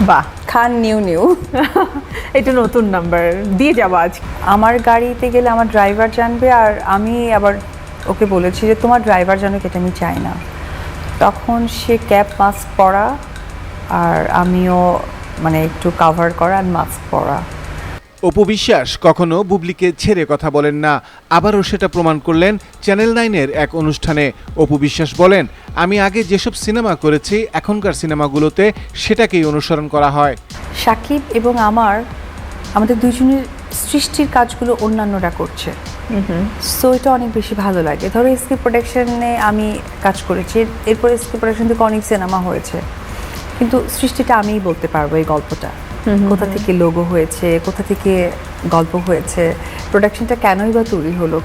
বাহ খান new new. এটা নতুন নাম্বার দিয়ে যাব আজ। আমার গাড়িতে গেলে আমার ড্রাইভার জানবে আর আমি আবার ওকে বলেছি যে তোমার ড্রাইভার জানুক এটা আমি চাই না। তখন সে ক্যাপ মাস্ক পরা আর আমিও মানে একটু কাভার করা আর মাস্ক পরা। অপু বিশ্বাস কখনো বুবলিকে ছেড়ে কথা বলেন না। আবারও সেটা প্রমাণ করলেন চ্যানেল নাইনের এক অনুষ্ঠানে। অপু বিশ্বাস বলেন আমি আগে যেসব সিনেমা করেছি এখনকার সিনেমাগুলোতে সেটাকেই অনুসরণ করা হয়। সাকিব এবং আমার আমাদের দুজনের সৃষ্টির কাজগুলো অন্যান্যরা করছে। সো এটা অনেক বেশি ভালো লাগে। ধরো এসকে প্রোডাকশনে আমি কাজ করেছি। এরপর এসকে প্রোডাকশন থেকে অনেক সিনেমা হয়েছে। কিন্তু সৃষ্টিটা আমিই বলতে পারব এই গল্পটা। কোথা থেকে লোগো হয়েছে কোথা থেকে গল্প হয়েছে প্রোডাকশনটা কেনই বা তৈরি হলো